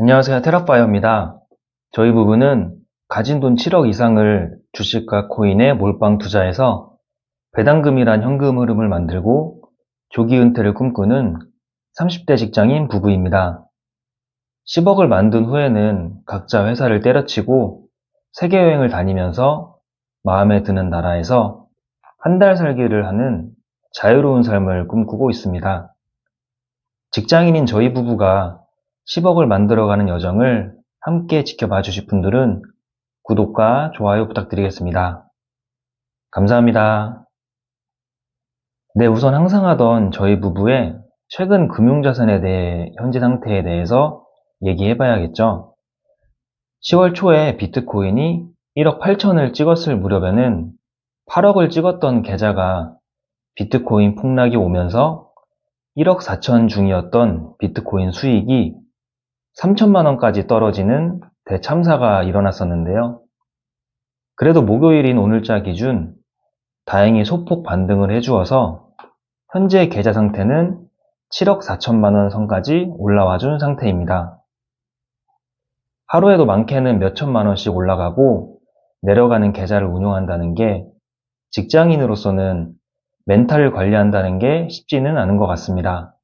안녕하세요. 테라파이어입니다. 저희 부부는 가진 돈 7억 이상을 주식과 코인에 몰빵 투자해서 배당금이란 현금 흐름을 만들고 조기 은퇴를 꿈꾸는 30대 직장인 부부입니다. 10억을 만든 후에는 각자 회사를 때려치고 세계 여행을 다니면서 마음에 드는 나라에서 한 달 살기를 하는 자유로운 삶을 꿈꾸고 있습니다. 직장인인 저희 부부가 10억을 만들어가는 여정을 함께 지켜봐 주실 분들은 구독과 좋아요 부탁드리겠습니다. 감사합니다. 네, 우선 항상 하던 저희 부부의 최근 금융자산에 대해 현재 상태에 대해서 얘기해 봐야겠죠. 10월 초에 비트코인이 1억 8천을 찍었을 무렵에는 8억을 찍었던 계좌가 비트코인 폭락이 오면서 1억 4천 중이었던 비트코인 수익이 3천만 원까지 떨어지는 대참사가 일어났었는데요. 그래도 목요일인 오늘자 기준 다행히 소폭 반등을 해주어서 현재 계좌 상태는 7억 4천만 원 선까지 올라와 준 상태입니다. 하루에도 많게는 몇 천만 원씩 올라가고 내려가는 계좌를 운용한다는 게 직장인으로서는 멘탈을 관리한다는 게 쉽지는 않은 것 같습니다.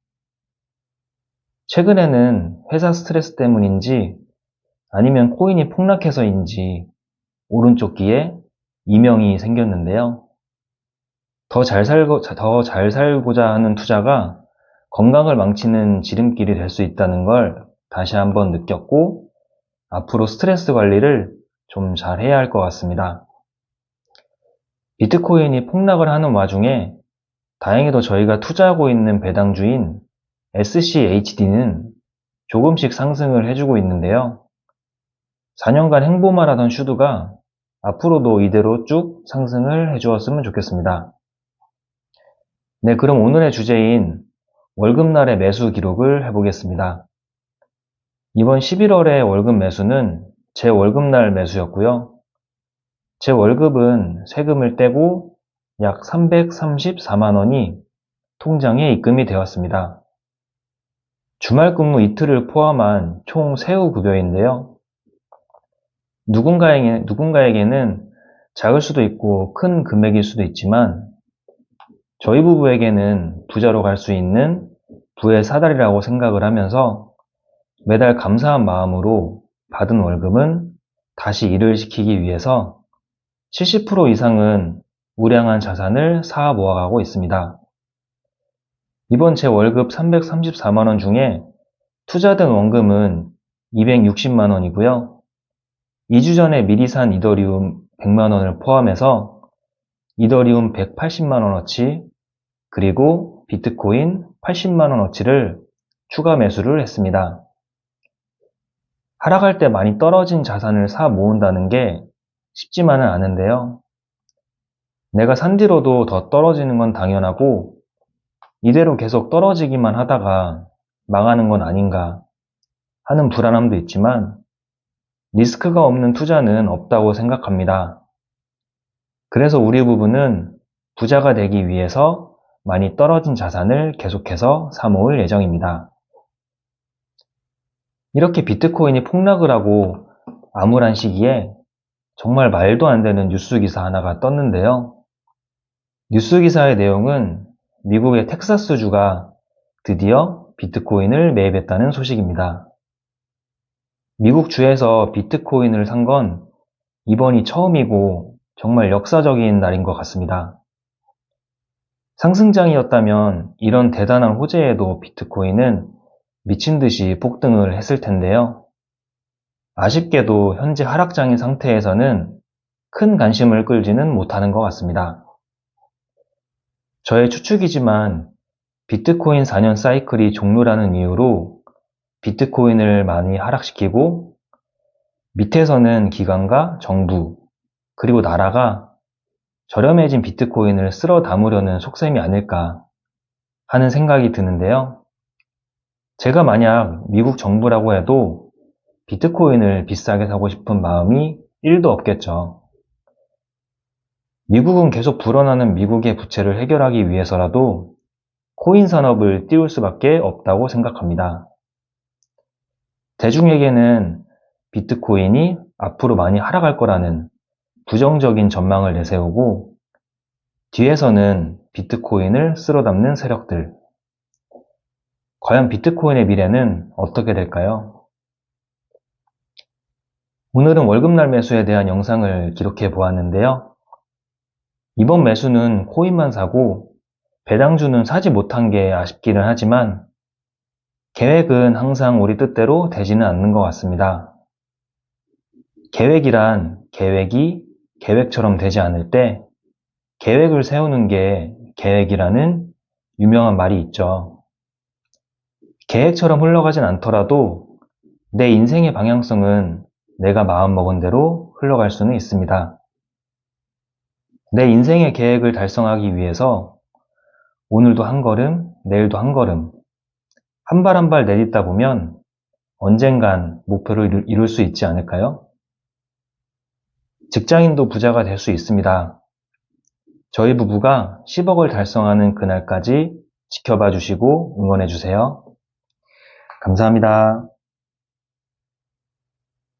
최근에는 회사 스트레스 때문인지 아니면 코인이 폭락해서인지 오른쪽 귀에 이명이 생겼는데요. 더 잘 살고, 더 잘 살고자 하는 투자가 건강을 망치는 지름길이 될 수 있다는 걸 다시 한번 느꼈고 앞으로 스트레스 관리를 좀 잘 해야 할 것 같습니다. 비트코인이 폭락을 하는 와중에 다행히도 저희가 투자하고 있는 배당주인 SCHD는 조금씩 상승을 해주고 있는데요. 4년간 행보만 하던 슈드가 앞으로도 이대로 쭉 상승을 해주었으면 좋겠습니다. 네, 그럼 오늘의 주제인 월급날의 매수 기록을 해보겠습니다. 이번 11월의 월급 매수는 제 월급날 매수였고요. 제 월급은 세금을 떼고 약 334만 원이 통장에 입금이 되었습니다. 주말 근무 이틀을 포함한 총 세후 급여인데요. 누군가에게, 누군가에게는 작을 수도 있고 큰 금액일 수도 있지만 저희 부부에게는 부자로 갈 수 있는 부의 사다리라고 생각을 하면서 매달 감사한 마음으로 받은 월급은 다시 일을 시키기 위해서 70% 이상은 우량한 자산을 쌓아 모아가고 있습니다. 이번 제 월급 334만원 중에 투자된 원금은 260만원이고요. 2주 전에 미리 산 이더리움 100만원을 포함해서 이더리움 180만원어치 그리고 비트코인 80만원어치를 추가 매수를 했습니다. 하락할 때 많이 떨어진 자산을 사 모은다는 게 쉽지만은 않은데요. 내가 산 뒤로도 더 떨어지는 건 당연하고 이대로 계속 떨어지기만 하다가 망하는 건 아닌가 하는 불안함도 있지만 리스크가 없는 투자는 없다고 생각합니다. 그래서 우리 부부는 부자가 되기 위해서 많이 떨어진 자산을 계속해서 사모을 예정입니다. 이렇게 비트코인이 폭락을 하고 암울한 시기에 정말 말도 안 되는 뉴스 기사 하나가 떴는데요. 뉴스 기사의 내용은 미국의 텍사스주가 드디어 비트코인을 매입했다는 소식입니다. 미국 주에서 비트코인을 산 건 이번이 처음이고 정말 역사적인 날인 것 같습니다. 상승장이었다면 이런 대단한 호재에도 비트코인은 미친 듯이 폭등을 했을 텐데요. 아쉽게도 현재 하락장인 상태에서는 큰 관심을 끌지는 못하는 것 같습니다. 저의 추측이지만 비트코인 4년 사이클이 종료라는 이유로 비트코인을 많이 하락시키고 밑에서는 기관과 정부 그리고 나라가 저렴해진 비트코인을 쓸어 담으려는 속셈이 아닐까 하는 생각이 드는데요. 제가 만약 미국 정부라고 해도 비트코인을 비싸게 사고 싶은 마음이 1도 없겠죠. 미국은 계속 불어나는 미국의 부채를 해결하기 위해서라도 코인 산업을 띄울 수밖에 없다고 생각합니다. 대중에게는 비트코인이 앞으로 많이 하락할 거라는 부정적인 전망을 내세우고 뒤에서는 비트코인을 쓸어 담는 세력들. 과연 비트코인의 미래는 어떻게 될까요? 오늘은 월급날 매수에 대한 영상을 기록해 보았는데요. 이번 매수는 코인만 사고 배당주는 사지 못한 게 아쉽기는 하지만 계획은 항상 우리 뜻대로 되지는 않는 것 같습니다. 계획이란 계획이 계획처럼 되지 않을 때 계획을 세우는 게 계획이라는 유명한 말이 있죠. 계획처럼 흘러가진 않더라도 내 인생의 방향성은 내가 마음먹은 대로 흘러갈 수는 있습니다. 내 인생의 계획을 달성하기 위해서 오늘도 한 걸음, 내일도 한 걸음, 한 발 한 발 내딛다 보면 언젠간 목표를 이룰- 수 있지 않을까요? 직장인도 부자가 될 수 있습니다. 저희 부부가 10억을 달성하는 그날까지 지켜봐 주시고 응원해 주세요. 감사합니다.